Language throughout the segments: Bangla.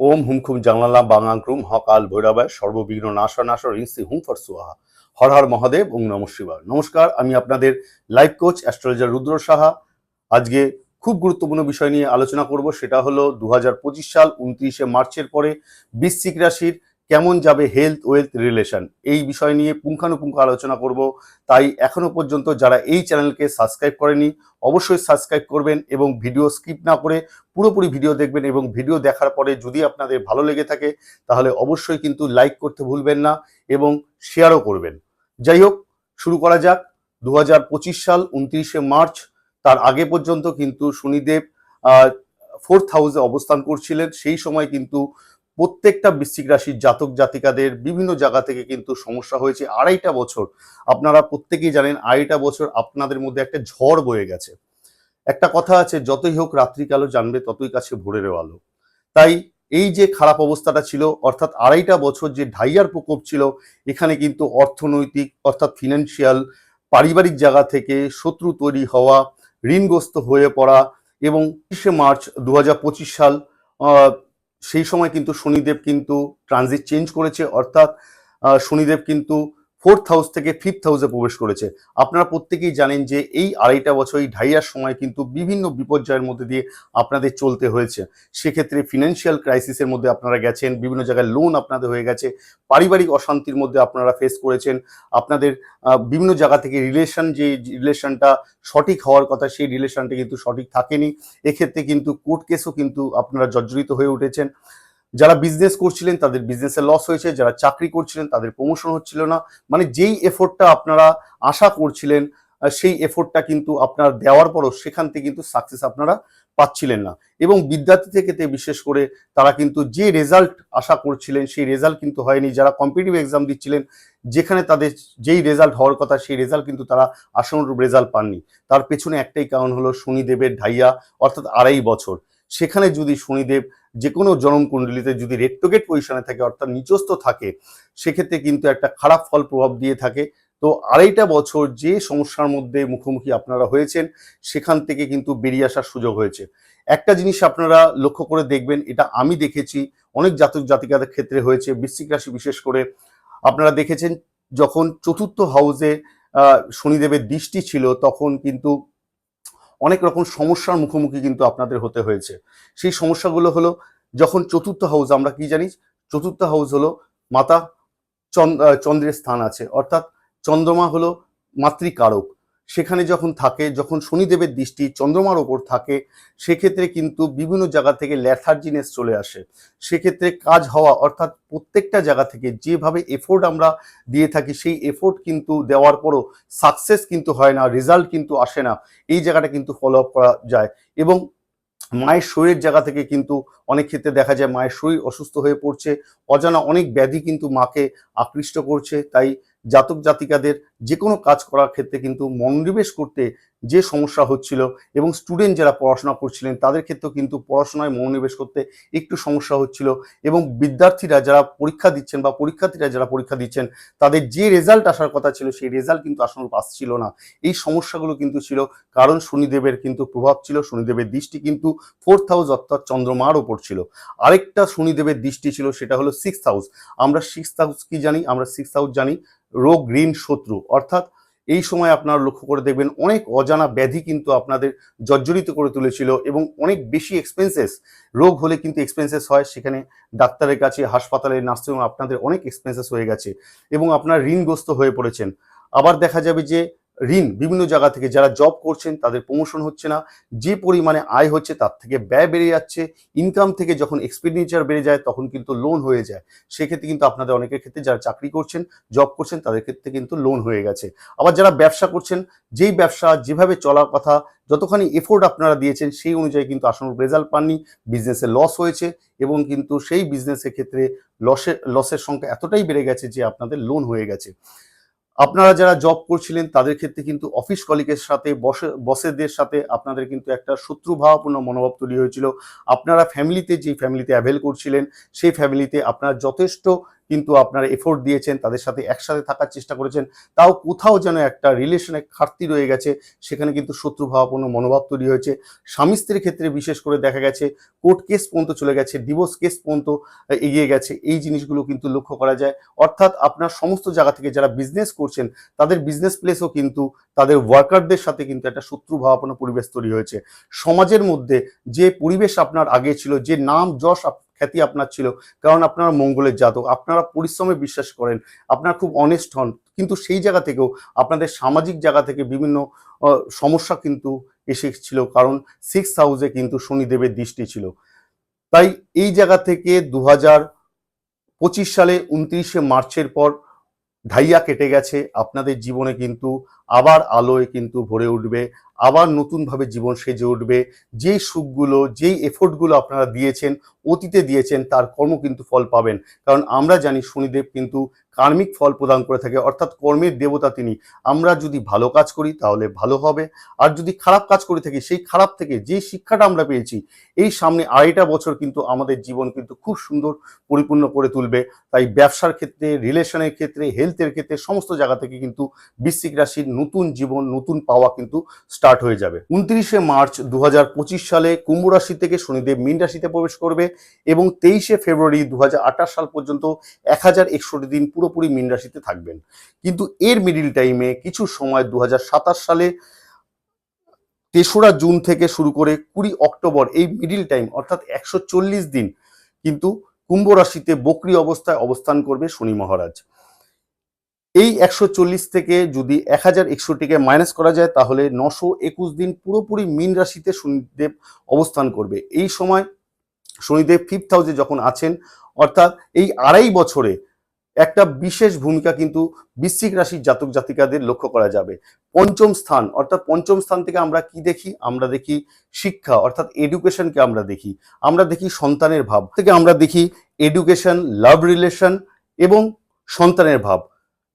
ওম হুম খুম বাঙাঙ্ক্রুম হকাল ভৈরবায় সর্ববিঘ্ন নাশ নাশ ইংসি হুম ফর সুহা হর হর মহাদেব, ওং নম শিবায়। নমস্কার, আমি আপনাদের life coach, astrologer Rudra Saha. আজকে খুব গুরুত্বপূর্ণ বিষয় নিয়ে আলোচনা করব, সেটা হলো দু হাজার পঁচিশ সাল উনত্রিশে মার্চের পরে বৃশ্চিক রাশির কেমন যাবে হেলথ ওয়েলথ রিলেশন এই বিষয় নিয়ে পুঙ্খানুপুঙ্খ আলোচনা করব। তাই এখনও পর্যন্ত যারা এই চ্যানেলকে সাবস্ক্রাইব করেনি, অবশ্যই সাবস্ক্রাইব করবেন এবং ভিডিও স্কিপ না করে পুরোপুরি ভিডিও দেখবেন এবং ভিডিও দেখার পরে যদি আপনাদের ভালো লেগে থাকে, তাহলে অবশ্যই কিন্তু লাইক করতে ভুলবেন না এবং শেয়ারও করবেন। যাই হোক, শুরু করা যাক। দু হাজার পঁচিশ সাল, উনত্রিশে মার্চ, তার আগে পর্যন্ত কিন্তু শনিদেব ফোর্থ হাউসে অবস্থান করছিলেন। সেই সময় কিন্তু প্রত্যেকটা বৃশ্চিক রাশির জাতক জাতিকাদের বিভিন্ন জায়গা থেকে কিন্তু সমস্যা হয়েছে আড়াইটা বছর। আপনারা প্রত্যেকেই জানেন আড়াইটা বছর আপনাদের মধ্যে একটা ঝড় বয়ে গেছে। একটা কথা আছে, যতই হোক রাত্রিকালো জানবে ততই কাছে ভোরের আলো। তাই এই যে খারাপ অবস্থাটা ছিল, অর্থাৎ আড়াইটা বছর যে ঢাইয়ার প্রকোপ ছিল, এখানে কিন্তু অর্থনৈতিক অর্থাৎ ফিনান্সিয়াল পারিবারিক জায়গা থেকে শত্রু তৈরি হওয়া, ঋণগ্রস্ত হয়ে পড়া এবং তিরিশে মার্চ দু হাজার পঁচিশ সাল সেই সময় কিন্তু শনিদেব কিন্তু ট্রানজিট চেঞ্জ করেছে অর্থাৎ শনিদেব কিন্তু ফোর্থ হাউস থেকে ফিফথ হাউসে প্রবেশ করেছে। আপনারা প্রত্যেকেই জানেন যে এই আড়াইটা বছর এই ঢাইয়ার সময় কিন্তু বিভিন্ন বিপর্যয়ের মধ্যে দিয়ে আপনাদের চলতে হয়েছে। সেক্ষেত্রে ফিনান্সিয়াল ক্রাইসিসের মধ্যে আপনারা গেছেন, বিভিন্ন জায়গায় লোন আপনাদের হয়ে গেছে, পারিবারিক অশান্তির মধ্যে আপনারা ফেস করেছেন, আপনাদের বিভিন্ন জায়গা থেকে রিলেশন যে রিলেশনটা সঠিক হওয়ার কথা সেই রিলেশনটা কিন্তু সঠিক থাকেনি। এক্ষেত্রে কিন্তু কোর্ট কেসও কিন্তু আপনারা জর্জরিত হয়ে উঠেছেন। যারা বিজনেস করছিলেন, তাদের বিজনেসে লস হয়েছে, যারা চাকরি করছিলেন, তাদের প্রমোশন হচ্ছিল না। মানে যেই এফোর্টটা আপনারা আশা করছিলেন সেই এফোর্টটা কিন্তু আপনার দেওয়ার পরও সেখান থেকে কিন্তু সাকসেস আপনারা পাচ্ছিলেন না। এবং বিদ্যার্থী থেকে বিশেষ করে তারা কিন্তু যে রেজাল্ট আশা করছিলেন, সেই রেজাল্ট কিন্তু হয়নি। যারা কম্পিটিটিভ এক্সাম দিচ্ছিলেন, যেখানে তাদের যেই রেজাল্ট হওয়ার কথা, সেই রেজাল্ট কিন্তু তারা আশানুরূপ রেজাল্ট পাননি। তার পেছনে একটাই কারণ হলো শনিদেবের ঢাইয়া, অর্থাৎ আড়াই বছর। সেখানে যদি শনিদেব যে কোনো জনমকুণ্ডলিতে যদি রেট্রোগেট পজিশনে থাকে, অর্থাৎ নিচস্থ থাকে, সেক্ষেত্রে কিন্তু একটা খারাপ ফল প্রভাব দিয়ে থাকে। তো আড়াইটা বছর যে সমস্যার মধ্যে মুখোমুখি আপনারা হয়েছেন, সেখান থেকে কিন্তু বেরিয়ে আসার সুযোগ হয়েছে। একটা জিনিস আপনারা লক্ষ্য করে দেখবেন, এটা আমি দেখেছি, অনেক জাতক জাতিকাদের ক্ষেত্রে হয়েছে, বৃশ্চিক রাশি বিশেষ করে। আপনারা দেখেছেন, যখন চতুর্থ হাউসে শনিদেবের দৃষ্টি ছিল, তখন কিন্তু অনেক রকম সমস্যার মুখোমুখি কিন্তু আপনাদের হতে হয়েছে। সেই সমস্যাগুলো হলো যখন চতুর্থ হাউস আমরা কি জানি? চতুর্থ হাউস হলো মাতা চন্দ- চন্দ্রের স্থান আছে। অর্থাৎ চন্দ্রমা হলো মাতৃকারক। সেখানে যখন থাকে, যখন শনিদেবের দৃষ্টি চন্দ্রমার ওপর থাকে, সেক্ষেত্রে কিন্তু বিভিন্ন জায়গা থেকে ল্যাথার্জিনেস চলে আসে। সেক্ষেত্রে কাজ হওয়া, অর্থাৎ প্রত্যেকটা জায়গা থেকে যেভাবে এফোর্ট আমরা দিয়ে থাকি, সেই এফোর্ট কিন্তু দেওয়ার পরও সাকসেস কিন্তু হয় না রেজাল্ট কিন্তু আসে না। এই জায়গাটা কিন্তু ফলো আপ করা যায়। এবং মায়ের শরীরের জায়গা থেকে কিন্তু অনেক ক্ষেত্রে দেখা যায়, মায়ের শরীর অসুস্থ হয়ে পড়ছে, অজানা অনেক ব্যাধি কিন্তু মাকে আকৃষ্ট করছে। তাই জাতক জাতিকাদের যে কোনো কাজ করার ক্ষেত্রে কিন্তু মনোনিবেশ করতে যে সমস্যা হচ্ছিল এবং স্টুডেন্ট যারা পড়াশোনা করছিলেন, তাদের ক্ষেত্রেও কিন্তু পড়াশোনায় মনোনিবেশ করতে একটু সমস্যা হচ্ছিল এবং বিদ্যার্থীরা যারা পরীক্ষা দিচ্ছেন বা পরীক্ষার্থীরা যারা পরীক্ষা দিচ্ছেন, তাদের যে রেজাল্ট আসার কথা ছিল, সেই রেজাল্ট কিন্তু আসানোর আসছিল না। এই সমস্যাগুলো কিন্তু ছিল, কারণ শনিদেবের কিন্তু প্রভাব ছিল, শনিদেবের দৃষ্টি কিন্তু ফোর্থ হাউস অর্থাৎ চন্দ্রমার ওপর ছিল। আরেকটা শনিদেবের দৃষ্টি ছিল, সেটা হলো সিক্স হাউস আমরা সিক্স হাউস কি জানি? আমরা সিক্স হাউস জানি রোগ ঋণ শত্রু। অর্থাৎ এই সময় আপনারা লক্ষ্য করে দেখবেন অনেক অজানা ব্যাধি কিন্তু আপনাদের জর্জরিত করে তুলেছিল এবং অনেক বেশি এক্সপেন্সেস রোগ হলে কিন্তু এক্সপেন্সেস হয়। সেখানে ডাক্তারের কাছে, হাসপাতালে নার্সিং আপনাদের অনেক এক্সপেন্সেস হয়ে গেছে এবং আপনারা ঋণগ্রস্ত হয়ে পড়েছেন। আবার দেখা যাবে যে ঋণ বিভিন্ন জায়গা থেকে যারা জব করছেন, তাদের প্রমোশন হচ্ছে না। যে পরিমাণে আয় হচ্ছে, তার থেকে ব্যয় বেড়ে যাচ্ছে। ইনকাম থেকে যখন এক্সপেন্ডিচার বেড়ে যায়, তখন কিন্তু লোন হয়ে যায়। সেক্ষেত্রে কিন্তু আপনাদের অনেকের ক্ষেত্রে যারা চাকরি করছেন জব করছেন, তাদের ক্ষেত্রে কিন্তু লোন হয়ে গেছে। আবার যারা ব্যবসা করছেন, যেই ব্যবসা, যেভাবে চলার কথা, যতখানি এফোর্ট আপনারা দিয়েছেন, সেই অনুযায়ী কিন্তু আসন্ন রেজাল্ট পাননি। বিজনেসে লস হয়েছে এবং কিন্তু সেই বিজনেসের ক্ষেত্রে লসের লসের সংখ্যা এতটাই বেড়ে গেছে যে আপনাদের লোন হয়ে গেছে। আপনারা যারা জব করছিলেন, তাদের ক্ষেত্রে কিন্তু অফিস কলিগের সাথে, বসে, বসেদের সাথে আপনাদের কিন্তু একটা শত্রুভাবপূর্ণ মনোভাব তৈরি হয়েছিল। আপনারা ফ্যামিলিতে যে ফ্যামিলিতে অ্যাভেল করছিলেন, সেই ফ্যামিলিতে আপনারা যথেষ্ট কিন্তু আপনারা এফোর্ট দিয়েছেন, তাদের সাথে একসাথে থাকার চেষ্টা করেছেন, তাও কোথাও যেন একটা রিলেশনে ঘাটতি রয়ে গেছে, সেখানে কিন্তু শত্রু ভাবাপন্ন মনোভাব তৈরি হয়েছে। স্বামী স্ত্রীর ক্ষেত্রে বিশেষ করে দেখা গেছে, কোর্ট কেস পর্যন্ত চলে গেছে ডিভোর্স কেস পর্যন্ত এগিয়ে গেছে, এই জিনিসগুলো কিন্তু লক্ষ্য করা যায়। অর্থাৎ আপনার সমস্ত জায়গা থেকে যারা বিজনেস করছেন, তাদের বিজনেস প্লেসও কিন্তু তাদের ওয়ার্কারদের সাথে কিন্তু একটা শত্রু ভাবাপন্ন পরিবেশ তৈরি হয়েছে। সমাজের মধ্যে যে পরিবেশ আপনার আগে ছিল, যে নাম যশ খ্যাতি আপনার ছিল। কারণ আপনারা মঙ্গলের জাতক, আপনারা পরিশ্রমে বিশ্বাস করেন, আপনারা খুব অনেস্ট হন। কিন্তু সেই জায়গা থেকেও আপনাদের সামাজিক জায়গা থেকে বিভিন্ন সমস্যা কিন্তু এসেছিল। কারণ সিক্স হাউসে কিন্তু শনিদেবের দৃষ্টি ছিল। তাই এই জায়গা থেকে দু পঁচিশ সালে উনত্রিশে মার্চের পর ঢাইয়া কেটে গেছে। আপনাদের জীবনে কিন্তু আবার আলোয় কিন্তু ভরে উঠবে। আবার নতুনভাবে জীবন সেজে উঠবে। যেই সুখগুলো, যেই এফোর্টগুলো আপনারা দিয়েছেন, অতীতে দিয়েছেন, তার কর্ম কিন্তু ফল পাবেন। কারণ আমরা জানি শনিদেব কিন্তু কার্মিক ফল প্রদান করে থাকে, অর্থাৎ কর্মের দেবতা তিনি। আমরা যদি ভালো কাজ করি, তাহলে ভালো হবে। আর যদি খারাপ কাজ করে থাকি, সেই খারাপ থেকে যে শিক্ষাটা আমরা পেয়েছি, এই সামনে আড়াইটা বছর কিন্তু আমাদের জীবন কিন্তু খুব সুন্দর পরিপূর্ণ করে তুলবে। তাই ব্যবসার ক্ষেত্রে, রিলেশনের ক্ষেত্রে, হেলথের ক্ষেত্রে, সমস্ত জায়গা থেকে কিন্তু বৃশ্চিক রাশির নতুন জীবন, নতুন পাওয়া কিন্তু স্টার্ট হয়ে যাবে। উনত্রিশে মার্চ দু হাজার পঁচিশ সালে কুম্ভ রাশি থেকে শনিদেব মীন রাশিতে প্রবেশ করবে এবং তেইশে ফেব্রুয়ারি দু হাজার আঠাশ সাল পর্যন্ত এক হাজার একষট্টি দিন পুরোপুরি মীন রাশিতে থাকবেন। কিন্তু এর মিডিল টাইমে কিছু সময় দু হাজার সাতাশ সালে তেসরা জুন থেকে শুরু করে কুড়ি অক্টোবর এই মিডিল টাইম অর্থাৎ একশো চল্লিশ দিন কিন্তু কুম্ভ রাশিতে বকরি অবস্থায় অবস্থান করবে শনি মহারাজ। এই একশো চল্লিশ থেকে যদি এক হাজার একষট্টিকে মাইনাস করা যায়, তাহলে নশো একুশ দিন পুরোপুরি মীন রাশিতে শনিদেব অবস্থান করবে। এই সময় শনিদেব ফিফথ হাউসে যখন আছেন, অর্থাৎ এই আড়াই বছরে একটা বিশেষ ভূমিকা কিন্তু বৃশ্চিক রাশির জাতক জাতিকাদের লক্ষ্য করা যাবে। পঞ্চম স্থান, অর্থাৎ পঞ্চম স্থান থেকে আমরা কি দেখি? আমরা দেখি শিক্ষা, অর্থাৎ এডুকেশনকে আমরা দেখি। আমরা দেখি সন্তানের ভাব থেকে আমরা দেখি এডুকেশন লাভ রিলেশন এবং সন্তানের ভাব।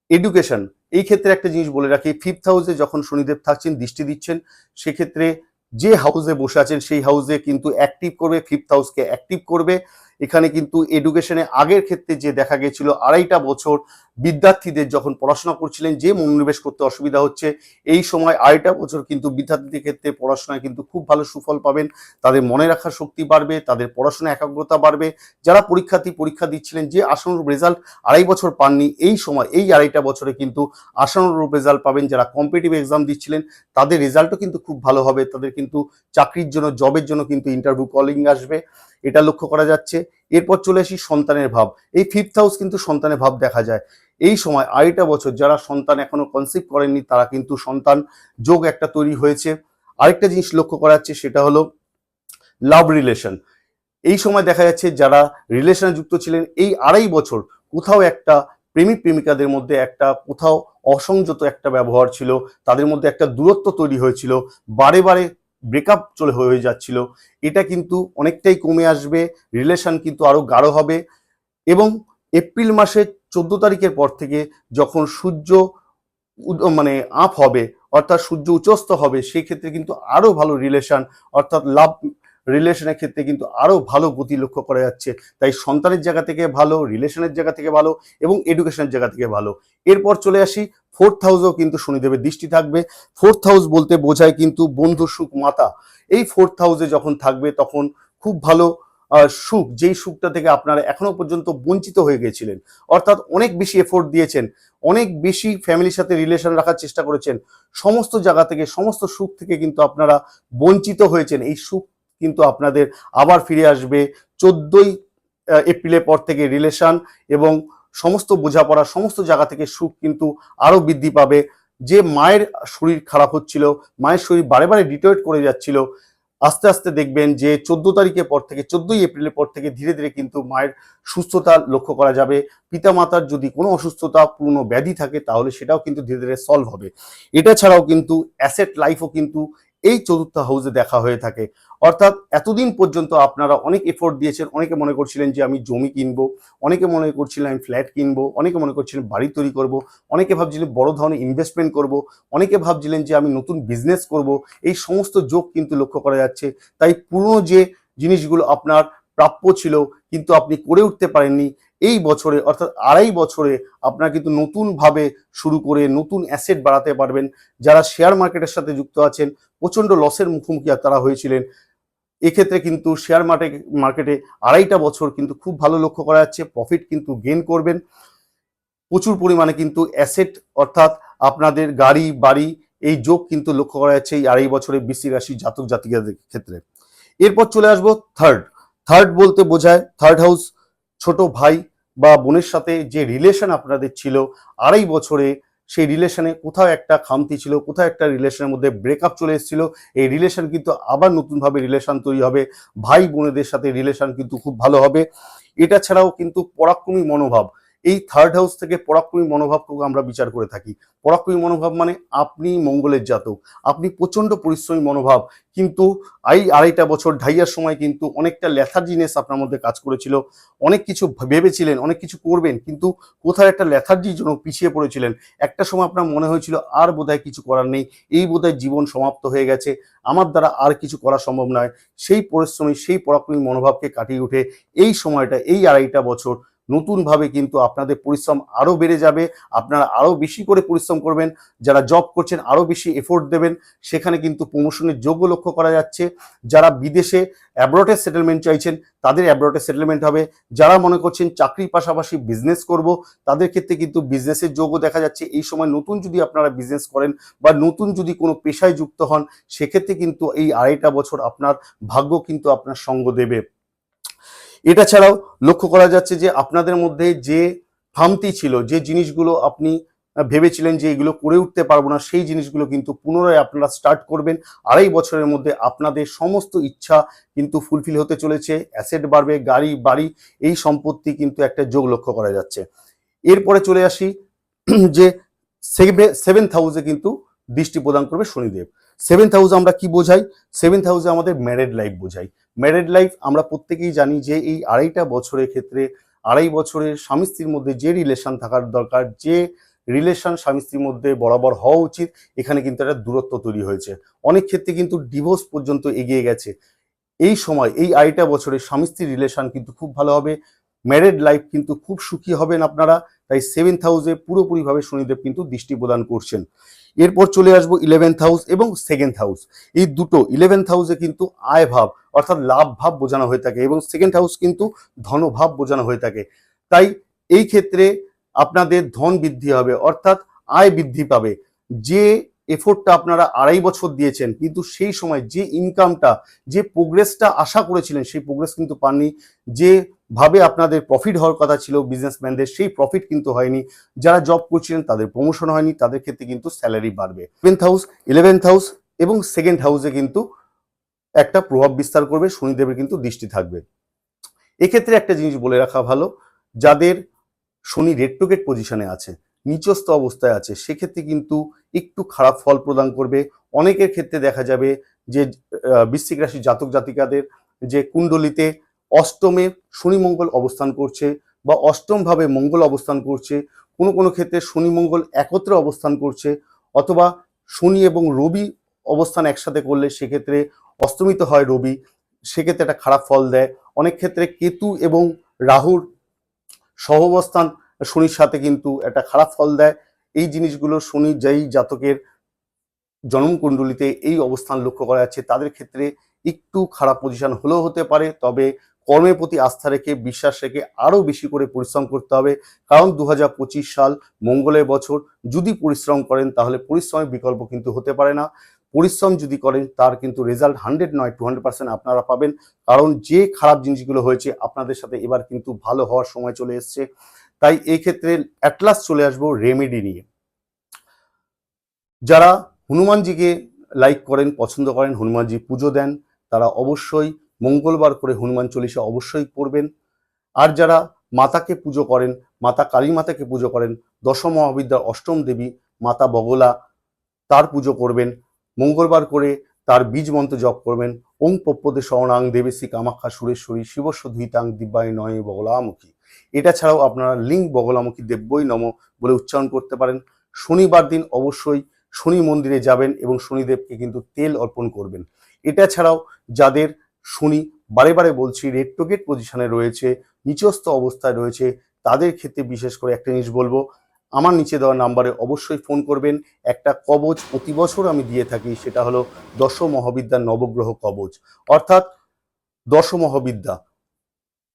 এডুকেশন এই ক্ষেত্রে একটা জিনিস বলে রাখি ফিফথ হাউসে যখন শনিদেব থাকছেন, দৃষ্টি দিচ্ছেন, সেক্ষেত্রে যে হাউসে বসে আছেন, সেই হাউসে কিন্তু অ্যাক্টিভ করবে ফিফথ হাউসকে অ্যাক্টিভ করবে। এখানে কিন্তু এডুকেশনে আগের ক্ষেত্রে যে দেখা গেছিল আড়াইটা বছর বিদ্যার্থীদের যখন পড়াশোনা করছিলেন, যে মনোনিবেশ করতে অসুবিধা হচ্ছে, এই সময় আড়াইটা বছর কিন্তু বিদ্যার্থীদের ক্ষেত্রে পড়াশোনায় কিন্তু খুব ভালো সুফল পাবেন। তাদের মনে রাখার শক্তি বাড়বে, তাদের পড়াশোনা একাগ্রতা বাড়বে। যারা পরীক্ষার্থী পরীক্ষা দিচ্ছিলেন, যে আশানুরূপ রেজাল্ট আড়াই বছর পাননি, এই সময়, এই আড়াইটা বছরে কিন্তু আশানুরূপ রেজাল্ট পাবেন। যারা কম্পিটিভ এক্সাম দিচ্ছিলেন, তাদের রেজাল্টও কিন্তু খুব ভালো হবে। তাদের কিন্তু চাকরির জন্য, জবের জন্য কিন্তু ইন্টারভিউ কলিং আসবে। এটা লক্ষ্য করা যাচ্ছে। এরপর চলে আসি সন্তানের ভাব। এই ফিফথ হাউস কিন্তু সন্তানের ভাব দেখা যায়। এই সময় আড়াইটা বছর যারা সন্তান এখনও কনসিভ করেননি, তারা কিন্তু সন্তান যোগ একটা তৈরি হয়েছে। আরেকটা জিনিস লক্ষ্য করা যাচ্ছে, সেটা হলো লাভ রিলেশন এই সময় দেখা যাচ্ছে যারা রিলেশনে যুক্ত ছিলেন, এই আড়াই বছর কোথাও একটা প্রেমিক, প্রেমিকাদের মধ্যে একটা কোথাও অসংযত একটা ব্যবহার ছিল, তাদের মধ্যে একটা দূরত্ব তৈরি হয়েছিল, বারে বারে ব্রেকআপ চলে হয়ে যাচ্ছিল। এটা কিন্তু অনেকটাই কমে আসবে রিলেশন কিন্তু আরও গাঢ় হবে এবং এপ্রিল মাসের চোদ্দ তারিখের পর থেকে যখন সূর্য মানে আপ হবে, অর্থাৎ সূর্য উচ্চস্ত হবে সেই ক্ষেত্রে কিন্তু আরও ভালো রিলেশন অর্থাৎ লাভ রিলেশনের ক্ষেত্রে কিন্তু আরও ভালো গতি লক্ষ্য করা যাচ্ছে। তাই সন্তানের জায়গা থেকে ভালো রিলেশনের জায়গা থেকে ভালো এবং এডুকেশনের জায়গা থেকে ভালো। এরপর চলে আসি ফোর্থ হাউসেও কিন্তু শনিদেবের দৃষ্টি থাকবে। ফোর্থ হাউস বলতে বোঝায় কিন্তু বন্ধু সুখ মাতা। এই ফোর্থ হাউসে যখন থাকবে তখন খুব ভালো সুখ, যেই সুখটা থেকে আপনারা এখনও পর্যন্ত বঞ্চিত হয়ে গেছিলেন, অর্থাৎ অনেক বেশি এফোর্ট দিয়েছেন, অনেক বেশি ফ্যামিলির সাথে রিলেশন রাখার চেষ্টা করেছেন, সমস্ত জায়গা থেকে, সমস্ত সুখ থেকে কিন্তু আপনারা বঞ্চিত হয়েছেন। এই সুখ কিন্তু আপনাদের আবার ফিরে আসবে চোদ্দই এপ্রিলের পর থেকে রিলেশন এবং সমস্ত বোঝাপড়া, সমস্ত জায়গা থেকে সুখ কিন্তু আরও বৃদ্ধি পাবে। যে মায়ের শরীর খারাপ হচ্ছিল, মায়ের শরীর বারে বারে ডিটোয়েট করে যাচ্ছিল আস্তে আস্তে দেখবেন যে চোদ্দ তারিখের পর থেকে, চোদ্দই এপ্রিলের পর থেকে ধীরে ধীরে কিন্তু মায়ের সুস্থতা লক্ষ্য করা যাবে। পিতামাতার যদি কোনো অসুস্থতা পূর্ণ ব্যাধি থাকে, তাহলে সেটাও কিন্তু ধীরে ধীরে সলভ হবে। এটা ছাড়াও কিন্তু অ্যাসেট লাইফও কিন্তু এই চতুর্থ হাউসে দেখা হয়ে থাকে। অর্থাৎ এতদিন পর্যন্ত আপনারা অনেক এফোর্ট দিয়েছেন, অনেকে মনে করছিলেন যে আমি জমি কিনবো, অনেকে মনে করছিলেন আমি ফ্ল্যাট কিনবো, অনেকে মনে করছিলেন বাড়ি তৈরি করব, অনেকে ভাবছিলেন বড় ধরনের ইনভেস্টমেন্ট করব, অনেকে ভাবছিলেন যে আমি নতুন বিজনেস করব, এই সমস্ত যোগ কিন্তু লক্ষ্য করা যাচ্ছে। তাই পুরনো যে জিনিসগুলো আপনার প্রাপ্য ছিল, কিন্তু আপনি করে উঠতে পারেননি এই বছরে, অর্থাৎ আড়াই বছরে আপনারা কিন্তু নতুনভাবে শুরু করে নতুন অ্যাসেট বাড়াতে পারবেন। যারা শেয়ার মার্কেটের সাথে যুক্ত আছেন, প্রচণ্ড লসের মুখোমুখি তারা হয়েছিলেন, এক্ষেত্রে কিন্তু শেয়ার মার্কেট মার্কেটে আড়াইটা বছর কিন্তু খুব ভালো লক্ষ্য করা যাচ্ছে প্রফিট কিন্তু গেন করবেন। প্রচুর পরিমাণে কিন্তু অ্যাসেট অর্থাৎ আপনাদের গাড়ি, বাড়ি, এই যোগ কিন্তু লক্ষ্য করা যাচ্ছে এই আড়াই বছরে বৃশ্চিক রাশি জাতক জাতিকাদের ক্ষেত্রে। এরপর চলে আসব থার্ড থার্ড বলতে বোঝায় থার্ড হাউস ছোট ভাই বা বোনের সাথে যে রিলেশন আপনাদের ছিল আড়াই বছরে, সেই রিলেশনে কোথাও একটা খামতি ছিল, কোথাও একটা রিলেশনের মধ্যে ব্রেকআপ চলে এসেছিল, এই রিলেশন কিন্তু আবার নতুনভাবে রিলেশন তৈরি হবে। ভাই বোনেদের সাথে রিলেশন কিন্তু খুব ভালো হবে। এটা ছাড়াও কিন্তু পরাক্রমী মনোভাব এই থার্ড হাউস থেকে পরাক্রমী মনোভাবকেও আমরা বিচার করে থাকি। পরাক্রমী মনোভাব মানে আপনি মঙ্গলের জাতক। আপনি প্রচণ্ড পরিশ্রমী মনোভাব, কিন্তু এই আড়াইটা বছর ঢাইয়ার সময় কিন্তু অনেকটা লেথার্জিনেস আপনার মধ্যে কাজ করেছিল। অনেক কিছু ভেবেছিলেন, অনেক কিছু করবেন, কিন্তু কোথায় একটা লেথার্জির জন্য পিছিয়ে পড়েছিলেন? একটা সময় আপনার মনে হয়েছিল, আর বোধহয় কিছু করার নেই, এই বোধহয় জীবন সমাপ্ত হয়ে গেছে, আমার দ্বারা আর কিছু করা সম্ভব নয়। সেই পরিশ্রমী, সেই পরাক্রমী মনোভাবকে কাটিয়ে উঠে এই সময়টা, এই আড়াইটা বছর নতুনভাবে কিন্তু আপনাদের পরিশ্রম আরও বেড়ে যাবে, আপনারা আরও বেশি করে পরিশ্রম করবেন, যারা জব করছেন আরও বেশি এফোর্ট দেবেন, সেখানে কিন্তু প্রমোশনের যোগ্য লক্ষ্য করা যাচ্ছে। যারা বিদেশে অ্যাব্রটের সেটেলমেন্ট চাইছেন, তাদের অ্যাব্রটের সেটেলমেন্ট হবে। যারা মনে করছেন চাকরির পাশাপাশি বিজনেস করব, তাদের ক্ষেত্রে কিন্তু বিজনেসের যোগ্য দেখা যাচ্ছে। এই সময় নতুন যদি আপনারা বিজনেস করেন বা নতুন যদি কোনো পেশায় যুক্ত হন, সেক্ষেত্রে কিন্তু এই আড়াইটা বছর আপনার ভাগ্য কিন্তু আপনার সঙ্গ দেবে। এটা ছাড়াও লক্ষ্য করা যাচ্ছে যে আপনাদের মধ্যে যে খামতি ছিল, যে জিনিসগুলো আপনি ভেবেছিলেন যে এগুলো করে উঠতে পারব না, সেই জিনিসগুলো কিন্তু পুনরায় আপনারা স্টার্ট করবেন। আড়াই বছরের মধ্যে আপনাদের সমস্ত ইচ্ছা কিন্তু ফুলফিল হতে চলেছে অ্যাসেট বাড়বে, গাড়ি, বাড়ি, এই সম্পত্তি কিন্তু একটা যোগ লক্ষ্য করা যাচ্ছে। এরপরে চলে আসি যে সেভেন্থ হাউসে কিন্তু দৃষ্টি প্রদান করবে শনিদেব। সেভেন্থ হাউস আমরা কি বোঝাই? সেভেন্থ হাউসে আমাদের ম্যারেড লাইফ বোঝাই। ম্যারেড লাইফ আমরা প্রত্যেকেই জানি যে এই আড়াইটা বছরের ক্ষেত্রে আড়াই বছরের স্বামী স্ত্রীর মধ্যে যে রিলেশন থাকার দরকার, যে রিলেশন স্বামী স্ত্রীর মধ্যে বরাবর হওয়া উচিত, এখানে কিন্তু একটা দূরত্ব তৈরি হয়েছে। অনেক ক্ষেত্রে কিন্তু ডিভোর্স পর্যন্ত এগিয়ে গেছে। এই সময়, এই আড়াইটা বছরের স্বামী স্ত্রীর রিলেশন কিন্তু খুব ভালো হবে। ম্যারেড লাইফ কিন্তু খুব সুখী হবেন আপনারা। তাই সেভেন্থ হাউসে পুরোপুরিভাবে শনিদেব কিন্তু দৃষ্টি প্রদান করছেন। এরপর চলে আসব ইলেভেন্থ হাউস এবং সেকেন্ড হাউস এই দুটো ইলেভেন্থ হাউসে কিন্তু আয় ভাব অর্থাৎ লাভ ভাব বোঝানো হয়ে থাকে এবং সেকেন্ড হাউস কিন্তু ধনভাব বোঝানো হয়ে থাকে। তাই এই ক্ষেত্রে আপনাদের ধন বৃদ্ধি হবে অর্থাৎ আয় বৃদ্ধি পাবে। যে এফোর্টটা আপনারা আড়াই বছর দিয়েছেন, কিন্তু সেই সময় যে ইনকামটা যে প্রোগ্রেসটা আশা করেছিলেন, সেই প্রোগ্রেস কিন্তু পাননি। যে ভাবে আপনাদের প্রফিট হওয়ার কথা ছিল বিজনেসম্যানদের সেই প্রফিট কিন্তু হয়নি। যারা জব করছিলেন, তাদের প্রমোশন হয়নি, তাদের ক্ষেত্রে কিন্তু স্যালারি বাড়বে। ইলেভেন্থ হাউস ইলেভেন্থ হাউস এবং সেকেন্ড হাউসে কিন্তু একটা প্রভাব বিস্তার করবে, শনিদেবের কিন্তু দৃষ্টি থাকবে। এক্ষেত্রে একটা জিনিস বলে রাখা ভালো, যাদের শনি রেড রেট্রোগেট পজিশনে আছে নিচস্থ অবস্থায় আছে, সেক্ষেত্রে কিন্তু একটু খারাপ ফল প্রদান করবে। অনেকের ক্ষেত্রে দেখা যাবে যে বৃশ্চিক রাশি জাতক জাতিকাদের যে কুণ্ডলিতে অষ্টমে শনি মঙ্গল অবস্থান করছে বা অষ্টম ভাবে মঙ্গল অবস্থান করছে, কোনো কোনো ক্ষেত্রে শনি মঙ্গল একত্রে অবস্থান করছে অথবা শনি এবং রবি অবস্থান একসাথে করলে সেক্ষেত্রে অস্তমিত হয় রবি, সেক্ষেত্রে একটা খারাপ ফল দেয়। অনেক ক্ষেত্রে কেতু এবং রাহুর সহবস্থান শনির সাথে কিন্তু একটা খারাপ ফল দেয়। এই জিনিসগুলো শনি যেই জাতকের জন্মকুণ্ডলিতে এই অবস্থান লক্ষ্য করা যাচ্ছে, তাদের ক্ষেত্রে একটু খারাপ পজিশন হলেও হতে পারে, তবে কর্মের প্রতি আস্থা রেখে, বিশ্বাস রেখে আরও বেশি করে পরিশ্রম করতে হবে। কারণ দু হাজার পঁচিশ সাল মঙ্গলের বছর, যদি পরিশ্রম করেন তাহলে পরিশ্রমের বিকল্প কিন্তু হতে পারে না। পরিশ্রম যদি করেন, তার কিন্তু রেজাল্ট হান্ড্রেড নয় টু হান্ড্রেড আপনারা পাবেন। কারণ যে খারাপ জিনিসগুলো হয়েছে, আপনাদের সাথে এবার কিন্তু ভালো হওয়ার সময় চলে এসছে। তাই এই ক্ষেত্রে অ্যাটলাস চলে আসব রেমেডি নিয়ে। যারা হনুমানজিকে লাইক করেন, পছন্দ করেন, হনুমানজি পুজো দেন, তারা অবশ্যই মঙ্গলবার করে হনুমান চল্লিশা অবশ্যই পড়বেন। আর যারা মাতাকে পুজো করেন, মাতা কালী মাতাকে পুজো করেন, দশম মহাবিদ্যার অষ্টম দেবী মাতা বগলা, তার পুজো করবেন। মঙ্গলবার করে তার বীজ মন্ত্র জপ করবেন। ওং পপ্পদে শরণাং দেবেশী কামাখ্যা সুরেশ্বরী, শিবস্ব ধুইতাং দিব্যায় নয় বগলামুখী। এটা ছাড়াও আপনারা লিঙ্ক বগলামুখী দেব্যই নম বলে উচ্চারণ করতে পারেন। শনিবার দিন অবশ্যই শনি মন্দিরে যাবেন এবং শনিদেবকে কিন্তু তেল অর্পণ করবেন। এটা ছাড়াও যাদের শনি বারে বারে বলছি রেট্রোগেট পজিশনে রয়েছে, নিচস্থ অবস্থায় রয়েছে, তাদের ক্ষেত্রে বিশেষ করে একটা জিনিস বলব, আমার নিচে দেওয়া নাম্বারে অবশ্যই ফোন করবেন। একটা কবচ প্রতি বছর আমি দিয়ে থাকি, সেটা হলো দশ মহাবিদ্যার নবগ্রহ কবচ। অর্থাৎ দশ মহাবিদ্যা,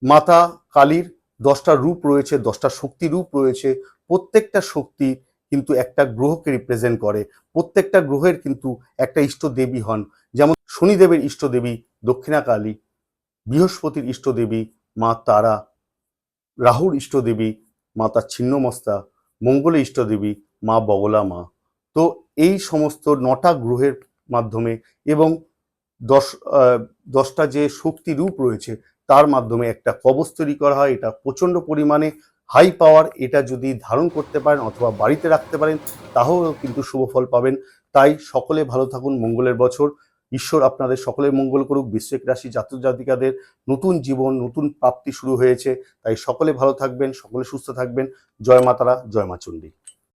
মাতা কালীর দশটা রূপ রয়েছে, দশটা শক্তি রূপ রয়েছে, প্রত্যেকটা শক্তি কিন্তু একটা গ্রহকে রিপ্রেজেন্ট করে, প্রত্যেকটা গ্রহের কিন্তু একটা ইষ্ট দেবী হন। যেমন শনিদেবের ইষ্ট দেবী দক্ষিণা কালী বৃহস্পতির ইষ্ট দেবী মা তারা, রাহুর ইষ্ট দেবী মাতা ছিন্নমস্তা, মঙ্গলের ইষ্ট দেবী মা বগলা মা। তো এই সমস্ত নটা গ্রহের মাধ্যমে এবং দশ দশটা যে শক্তি রূপ রয়েছে তার মাধ্যমে একটা কবচ তৈরি করা হয়, এটা প্রচণ্ড পরিমাণে হাই পাওয়ার এটা যদি ধারণ করতে পারেন অথবা বাড়িতে রাখতে পারেন, তাহলেও কিন্তু শুভ ফল পাবেন। তাই সকলে ভালো থাকুন, মঙ্গলের বছর। ঈশ্বর আপনাদের সকলের মঙ্গল করুক। বৃশ্চিক রাশি জাতক জাতিকাদের নতুন জীবন, নতুন প্রাপ্তি শুরু হয়েছে। তাই সকলে ভালো থাকবেন, সকলে সুস্থ থাকবেন। জয় মাতারা, জয় মা চণ্ডী।